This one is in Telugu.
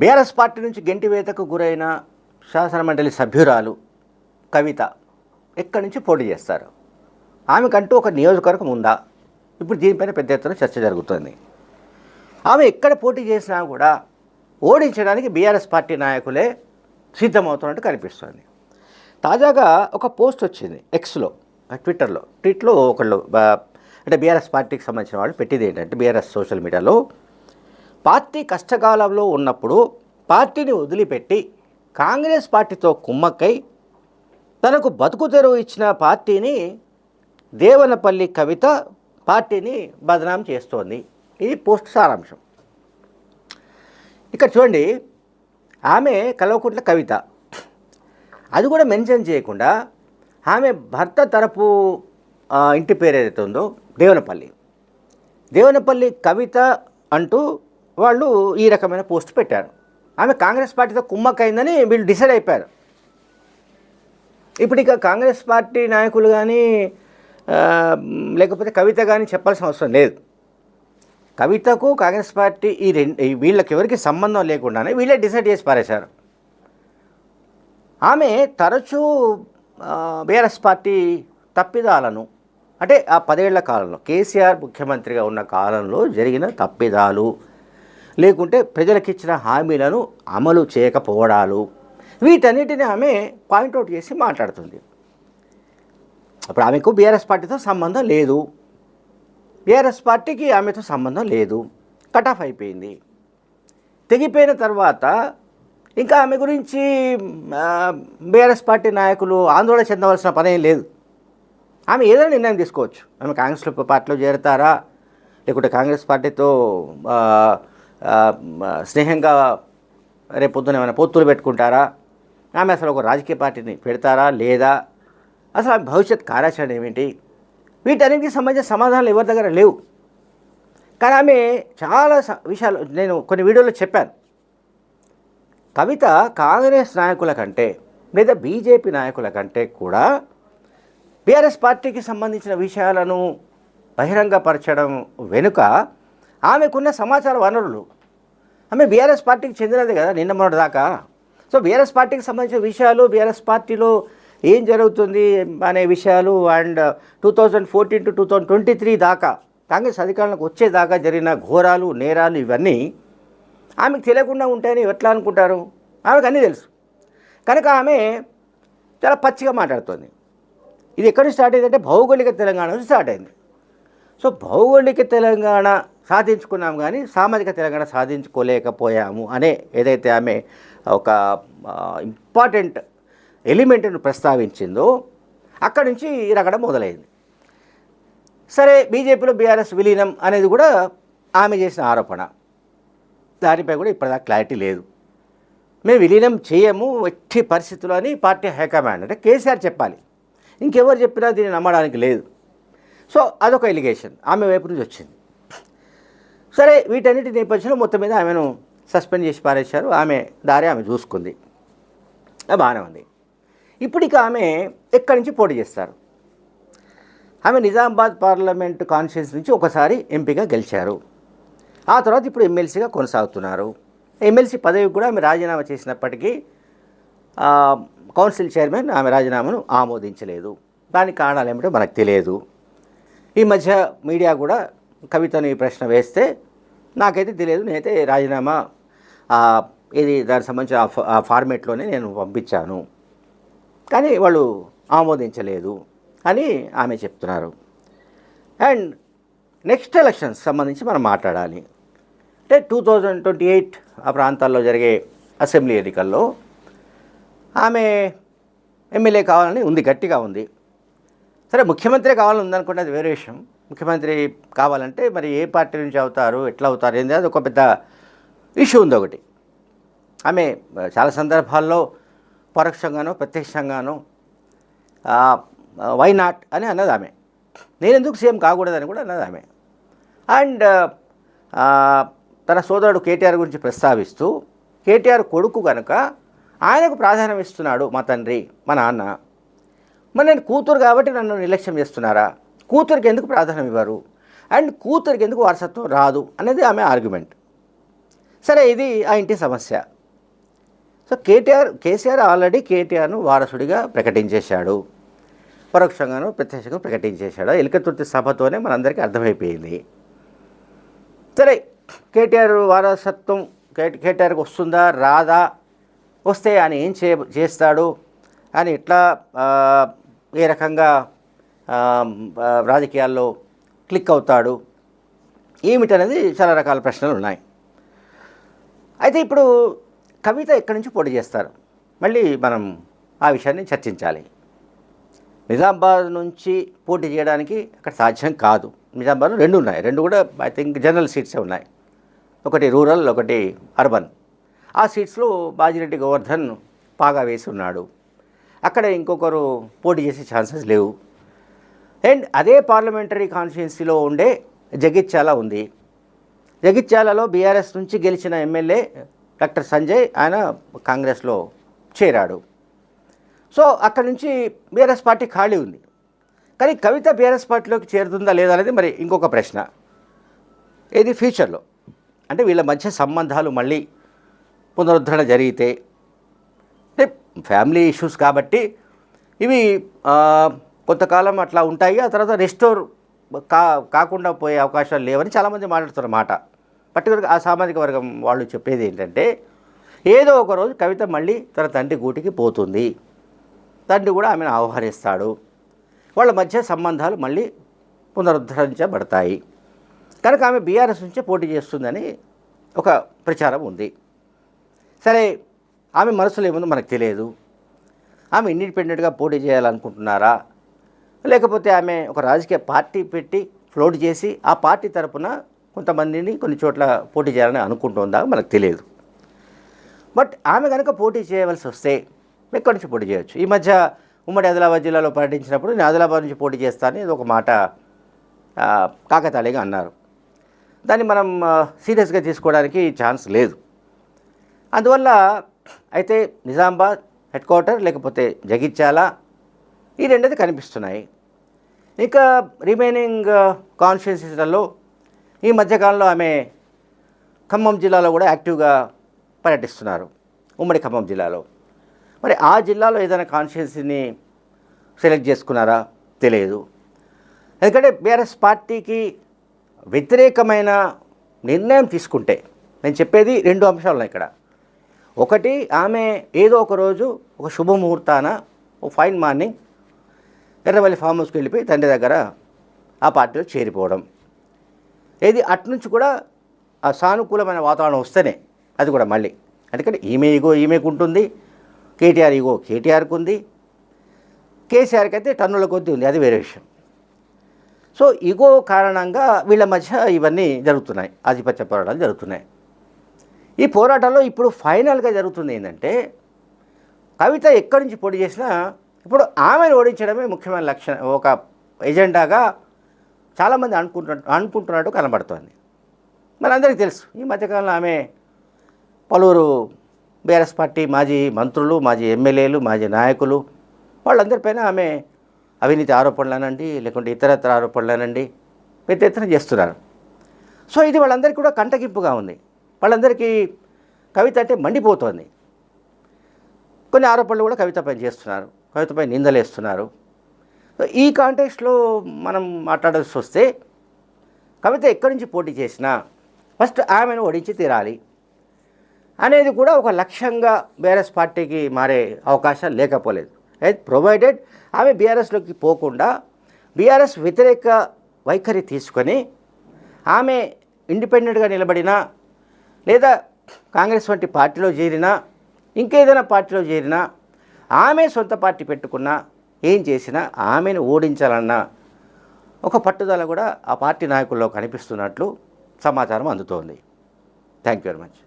బీఆర్ఎస్ పార్టీ నుంచి గెంటివేతకు గురైన శాసనమండలి సభ్యురాలు కవిత ఎక్కడి నుంచి పోటీ చేస్తారు? ఆమెకంటూ ఒక నియోజకవర్గం ఉందా? ఇప్పుడు దీనిపైన పెద్ద ఎత్తున చర్చ జరుగుతుంది. ఆమె ఎక్కడ పోటీ చేసినా కూడా ఓడించడానికి బీఆర్ఎస్ పార్టీ నాయకులే సిద్ధమవుతున్నట్టు కనిపిస్తుంది. తాజాగా ఒక పోస్ట్ వచ్చింది ఎక్స్లో ట్విట్టర్లో. ట్విట్లో ఒకళ్ళు అంటే బీఆర్ఎస్ పార్టీకి సంబంధించిన వాళ్ళు పెట్టింది ఏంటంటే బీఆర్ఎస్ సోషల్ మీడియాలో పార్టీ కష్టకాలంలో ఉన్నప్పుడు పార్టీని వదిలిపెట్టి కాంగ్రెస్ పార్టీతో కుమ్మక్కై తనకు బతుకు తెరువు ఇచ్చిన పార్టీని దేవనపల్లి కవిత పార్టీని బదనాం చేస్తోంది. ఇది పోస్ట్ సారాంశం. ఇక్కడ చూడండి ఆమె కల్వకుంట్ల కవిత. అది కూడా మెన్షన్ చేయకుండా ఆమె భర్త తరపు ఇంటి పేరు ఏదైతే ఉందో దేవనపల్లి. దేవనపల్లి కవిత అంటూ వాళ్ళు ఈ రకమైన పోస్ట్ పెట్టారు. ఆమె కాంగ్రెస్ పార్టీతో కుమ్మక్కైందని వీళ్ళు డిసైడ్ అయిపోయారు. ఇప్పుడు ఇక కాంగ్రెస్ పార్టీ నాయకులు కానీ లేకపోతే కవిత కానీ చెప్పాల్సిన అవసరం లేదు. కవితకు కాంగ్రెస్ పార్టీ ఈ రెండు వీళ్ళకి ఎవరికి సంబంధం లేకుండానే వీళ్ళే డిసైడ్ చేసి పారేశారు. ఆమె తరచూ బీఆర్ఎస్ పార్టీ తప్పిదాలను అంటే ఆ పదేళ్ళ కాలంలో కేసీఆర్ ముఖ్యమంత్రిగా ఉన్న కాలంలో జరిగిన తప్పిదాలు లేకుంటే ప్రజలకిచ్చిన హామీలను అమలు చేయకపోవడాలు. వీటన్నిటిని ఆమె పాయింట్అవుట్ చేసి మాట్లాడుతుంది. అప్పుడు ఆమెకు బీఆర్ఎస్ పార్టీతో సంబంధం లేదు. బీఆర్ఎస్ పార్టీకి ఆమెతో సంబంధం లేదు. కట్ ఆఫ్ అయిపోయింది. తెగిపోయిన తర్వాత ఇంకా ఆమె గురించి బీఆర్ఎస్ పార్టీ నాయకులు ఆందోళన చెందవలసిన పనేం లేదు. ఆమె ఏదైనా నిర్ణయం తీసుకోవచ్చు. ఆమె కాంగ్రెస్ పార్టీలో చేరతారా? లేకుంటే కాంగ్రెస్ పార్టీతో స్నేహంగా రేపు ఏమైనా పొత్తులు పెట్టుకుంటారా? ఆమె అసలు ఒక రాజకీయ పార్టీని పెడతారా లేదా? అసలు ఆమె భవిష్యత్ కార్యాచరణ ఏమిటి? వీటన్నిటికి సంబంధించిన సమాధానాలు ఎవరి దగ్గర లేవు. కానీ ఆమె చాలా స- విషయాలు నేను కొన్ని వీడియోలో చెప్పాను. కవిత కాంగ్రెస్ నాయకుల కంటే లేదా బీజేపీ నాయకుల కంటే కూడా బీఆర్ఎస్ పార్టీకి సంబంధించిన విషయాలను బహిరంగపరచడం వెనుక ఆమెకున్న సమాచార వనరులు. ఆమె బీఆర్ఎస్ పార్టీకి చెందినది కదా నిన్న మొన్నటి దాకా సో బీఆర్ఎస్ పార్టీకి సంబంధించిన విషయాలు బీఆర్ఎస్ పార్టీలో ఏం జరుగుతుంది అనే విషయాలు and two thousand fourteen to two thousand twenty three దాకా కాంగ్రెస్ అధికారంలోకి వచ్చేదాకా జరిగిన ఘోరాలు నేరాలు ఇవన్నీ ఆమెకు తెలియకుండా ఉంటాయని ఎట్లా అనుకుంటారు? ఆమెకు అన్నీ తెలుసు. కనుక ఆమె చాలా పచ్చిగా మాట్లాడుతుంది. ఇది ఎక్కడ నుంచి స్టార్ట్ అయిందంటే భౌగోళిక తెలంగాణ నుంచి స్టార్ట్ అయింది. సో భౌగోళిక తెలంగాణ సాధించుకున్నాం కానీ సామాజిక తెలంగాణ సాధించుకోలేకపోయాము అనే ఏదైతే ఆమె ఒక ఇంపార్టెంట్ ఎలిమెంట్ను ప్రస్తావించిందో అక్కడి నుంచి రగడం మొదలైంది. సరే బీజేపీలో బీఆర్ఎస్ విలీనం అనేది కూడా ఆమె చేసిన ఆరోపణ. దానిపై కూడా ఇప్పటిదాకా క్లారిటీ లేదు. మేము విలీనం చేయము ఎట్టి పరిస్థితులు అని పార్టీ హైకమాండ్ అంటే కేసీఆర్ చెప్పాలి. ఇంకెవరు చెప్పినా దీన్ని నమ్మడానికి లేదు. సో అదొక ఎలిగేషన్ ఆమె వైపు నుంచి వచ్చింది. సరే వీటన్నిటి నేపథ్యంలో మొత్తం మీద ఆమెను సస్పెండ్ చేసి పారేశారు. ఆమె దారి ఆమె చూసుకుంది. బాగానే ఉంది. ఇప్పుడు ఇక ఆమె ఎక్కడి నుంచి పోటీ చేస్తారు? ఆమె నిజామాబాద్ పార్లమెంట్ కాన్స్టిట్యూన్స్ నుంచి ఒకసారి ఎంపీగా గెలిచారు. ఆ తర్వాత ఇప్పుడు ఎమ్మెల్సీగా కొనసాగుతున్నారు. ఎమ్మెల్సీ పదవికి కూడా ఆమె రాజీనామా చేసినప్పటికీ కౌన్సిల్ చైర్మన్ ఆమె రాజీనామాను ఆమోదించలేదు. దానికి కారణాలు ఏమిటో మనకు తెలియదు. ఈ మధ్య మీడియా కూడా కవితను ఈ ప్రశ్న వేస్తే నాకైతే తెలియదు నేనైతే రాజీనామా ఇది దానికి సంబంధించిన ఆ ఫార్మేట్లోనే నేను పంపించాను. కానీ వాళ్ళు ఆమోదించలేదు అని ఆమె చెప్తున్నారు. అండ్ నెక్స్ట్ ఎలక్షన్స్ సంబంధించి మనం మాట్లాడాలి. అంటే టూ థౌజండ్ ట్వంటీ ఎయిట్ ఆ ప్రాంతాల్లో జరిగే అసెంబ్లీ ఎన్నికల్లో ఆమె ఎమ్మెల్యే కావాలని ఉంది గట్టిగా ఉంది. సరే ముఖ్యమంత్రి కావాలని ఉందనుకుంటే అది వేరే విషయం. ముఖ్యమంత్రి కావాలంటే మరి ఏ పార్టీ నుంచి అవుతారు ఎట్లా అవుతారు ఏంది అది ఒక పెద్ద ఇష్యూ ఉంది ఒకటి. ఆమె చాలా సందర్భాల్లో పరోక్షంగానో ప్రత్యక్షంగానో వై నాట్ అని అన్నది ఆమె. నేను ఎందుకు సీఎం కాకూడదని కూడా అన్నది ఆమె. అండ్ తన సోదరుడు కేటీఆర్ గురించి ప్రస్తావిస్తూ కేటీఆర్ కొడుకు కనుక ఆయనకు ప్రాధాన్యం ఇస్తున్నాడు మా తండ్రి మా నాన్న. మరి నేను కూతురు కాబట్టి నన్ను నిర్లక్ష్యం చేస్తున్నారా? కూతురికి ఎందుకు ప్రాధాన్యం ఇవ్వరు? అండ్ కూతురికి ఎందుకు వారసత్వం రాదు? అనేది ఆమె ఆర్గ్యుమెంట్. సరే ఇది ఆ ఇంటి సమస్య. సో కేటీఆర్ కేసీఆర్ ఆల్రెడీ కేటీఆర్ను వారసుడిగా ప్రకటించేశాడు. పరోక్షంగాను ప్రత్యక్షంగా ప్రకటించేశాడు. ఆ ఎలుకతుర్తి సభతోనే మనందరికీ అర్థమైపోయింది. సరే కేటీఆర్ వారసత్వం కే కేటీఆర్కి వస్తుందా? రాదా? వస్తే ఆయన ఏం చే చేస్తాడు? అని ఎట్లా ఏ రకంగా రాజకీయాల్లో క్లిక్ అవుతాడు. ఏమిటనేది చాలా రకాల ప్రశ్నలు ఉన్నాయి. అయితే ఇప్పుడు కవిత ఎక్కడి నుంచి పోటీ చేస్తారు? మళ్ళీ మనం ఆ విషయాన్ని చర్చించాలి. నిజామాబాద్ నుంచి పోటీ చేయడానికి అక్కడ సాధ్యం కాదు. నిజామాబాద్లో రెండు ఉన్నాయి. రెండు కూడా ఐ థింక్ జనరల్ సీట్సే ఉన్నాయి. ఒకటి రూరల్ ఒకటి అర్బన్ ఆ సీట్స్లో బాజిరెడ్డి గోవర్ధన్ బాగా వేసి ఉన్నాడు. అక్కడ ఇంకొకరు పోటీ చేసే ఛాన్సెస్ లేవు. అండ్ అదే పార్లమెంటరీ కాన్స్టిట్యున్సీలో ఉండే జగిత్యాల ఉంది. జగిత్యాలలో బీఆర్ఎస్ నుంచి గెలిచిన ఎమ్మెల్యే డాక్టర్ సంజయ్ ఆయన కాంగ్రెస్లో చేరాడు. సో అక్కడి నుంచి బీఆర్ఎస్ పార్టీ ఖాళీ ఉంది. కానీ కవిత బీఆర్ఎస్ పార్టీలోకి చేరుతుందా లేదా అనేది మరి ఇంకొక ప్రశ్న. ఇది ఫ్యూచర్లో? అంటే వీళ్ళ మధ్య సంబంధాలు మళ్ళీ పునరుద్ధరణ జరిగితే అంటే ఫ్యామిలీ ఇష్యూస్ కాబట్టి ఇవి కొంతకాలం అట్లా ఉంటాయి. ఆ తర్వాత రెస్టోర్ కా కాకుండా పోయే అవకాశాలు లేవని చాలామంది మాట్లాడుతున్న మాట. పర్టికులర్గా ఆ సామాజిక వర్గం వాళ్ళు చెప్పేది ఏంటంటే ఏదో ఒక రోజు కవిత మళ్ళీ తన తండ్రి గూటికి పోతుంది. తండ్రి కూడా ఆమెను ఆహ్వానిస్తాడు. వాళ్ళ మధ్య సంబంధాలు మళ్ళీ పునరుద్ధరించబడతాయి. కనుక ఆమె బీఆర్ఎస్ నుంచే పోటీ చేస్తుందని ఒక ప్రచారం ఉంది. సరే ఆమె మనసులో ఏముందో మనకు తెలియదు. ఆమె ఇండిపెండెంట్గా పోటీ చేయాలనుకుంటున్నారా? లేకపోతే ఆమె ఒక రాజకీయ పార్టీ పెట్టి ఫ్లోట్ చేసి ఆ పార్టీ తరపున కొంతమందిని కొన్ని చోట్ల పోటీ చేయాలని అనుకుంటుందా మనకు తెలియదు. బట్ ఆమె కనుక పోటీ చేయవలసి వస్తే ఎక్కడి నుంచి పోటీ చేయొచ్చు? ఈ మధ్య ఉమ్మడి ఆదిలాబాద్ జిల్లాలో పర్యటించినప్పుడు నేను ఆదిలాబాద్ నుంచి పోటీ చేస్తానని ఇది ఒక మాట కాకతాళిగా కాకతాళీగా అన్నారు. దాన్ని మనం సీరియస్గా తీసుకోవడానికి ఛాన్స్ లేదు. అందువల్ల అయితే నిజామాబాద్ హెడ్ క్వార్టర్ లేకపోతే జగిత్యాల ఈ రెండైతే కనిపిస్తున్నాయి. ఇంకా రిమైనింగ్ కాన్స్టిట్యున్సీలలో ఈ మధ్యకాలంలో ఆమె ఖమ్మం జిల్లాలో కూడా యాక్టివ్గా పర్యటిస్తున్నారు. ఉమ్మడి ఖమ్మం జిల్లాలో. మరి ఆ జిల్లాలో ఏదైనా కాన్స్టిట్యున్సీని సెలెక్ట్ చేసుకున్నారా? తెలియదు. ఎందుకంటే బీఆర్ఎస్ పార్టీకి వ్యతిరేకమైన నిర్ణయం తీసుకుంటే నేను చెప్పేది రెండు అంశాలు ఉన్నాయి ఇక్కడ. ఒకటి ఆమె ఏదో ఒక రోజు ఒక శుభముహూర్తాన ఒక ఫైన్ మార్నింగ్ ఎర్రవల్లి ఫామ్ హౌస్కి వెళ్ళిపోయి తండ్రి దగ్గర ఆ పార్టీలో చేరిపోవడం. ఏది అట్నుంచి కూడా ఆ సానుకూలమైన వాతావరణం వస్తేనే అది కూడా మళ్ళీ. ఎందుకంటే ఈమె ఈగో ఈమెకు ఉంటుంది కేటీఆర్ ఈగో కేటీఆర్కు ఉంది కేసీఆర్కి అయితే టన్నుల కొద్దీ ఉంది అది వేరే విషయం. సో ఈగో కారణంగా వీళ్ళ మధ్య ఇవన్నీ జరుగుతున్నాయి ఆధిపత్య పోరాటాలు జరుగుతున్నాయి. ఈ పోరాటంలో ఇప్పుడు ఫైనల్గా జరుగుతుంది ఏంటంటే కవిత ఎక్కడి నుంచి పొడి చేసినా ఇప్పుడు ఆమెను ఓడించడమే ముఖ్యమైన లక్షణం ఒక ఎజెండాగా చాలామంది అనుకుంటు అనుకుంటున్నట్టు కనబడుతోంది. మనందరికీ అందరికీ తెలుసు ఈ మధ్యకాలంలో ఆమె పలువురు బీఆర్ఎస్ పార్టీ మాజీ మంత్రులు మాజీ ఎమ్మెల్యేలు మాజీ నాయకులు వాళ్ళందరిపైన ఆమె అవినీతి ఆరోపణలనండి లేకుంటే ఇతరత్ర ఆరోపణలనండి పెద్ద ఎత్తున చేస్తున్నారు. సో ఇది వాళ్ళందరికీ కూడా కంటగింపుగా ఉంది. వాళ్ళందరికీ కవిత అంటే మండిపోతోంది. కొన్ని ఆరోపణలు కూడా కవితపై చేస్తున్నారు. కవితపై నిందలేస్తున్నారు. ఈ కాంటెక్స్ట్లో మనం మాట్లాడాల్సి వస్తే కవిత ఎక్కడి నుంచి పోటీ చేసినా ఫస్ట్ ఆమెను ఓడించి తీరాలి. అనేది కూడా ఒక లక్ష్యంగా బీఆర్ఎస్ పార్టీకి మారే అవకాశం లేకపోలేదు. అయితే ప్రొవైడెడ్ ఆమె బీఆర్ఎస్లోకి పోకుండా బీఆర్ఎస్ వ్యతిరేక వైఖరి తీసుకొని ఆమె ఇండిపెండెంట్గా నిలబడినా లేదా కాంగ్రెస్ వంటి పార్టీలో చేరినా ఇంకేదైనా పార్టీలో చేరినా ఆమె సొంత పార్టీ పెట్టుకున్నా ఏం చేసినా ఆమెను ఓడించాలన్న ఒక పట్టుదల కూడా ఆ పార్టీ నాయకుల్లో కనిపిస్తున్నట్లు సమాచారం అందుతోంది. Thank you very much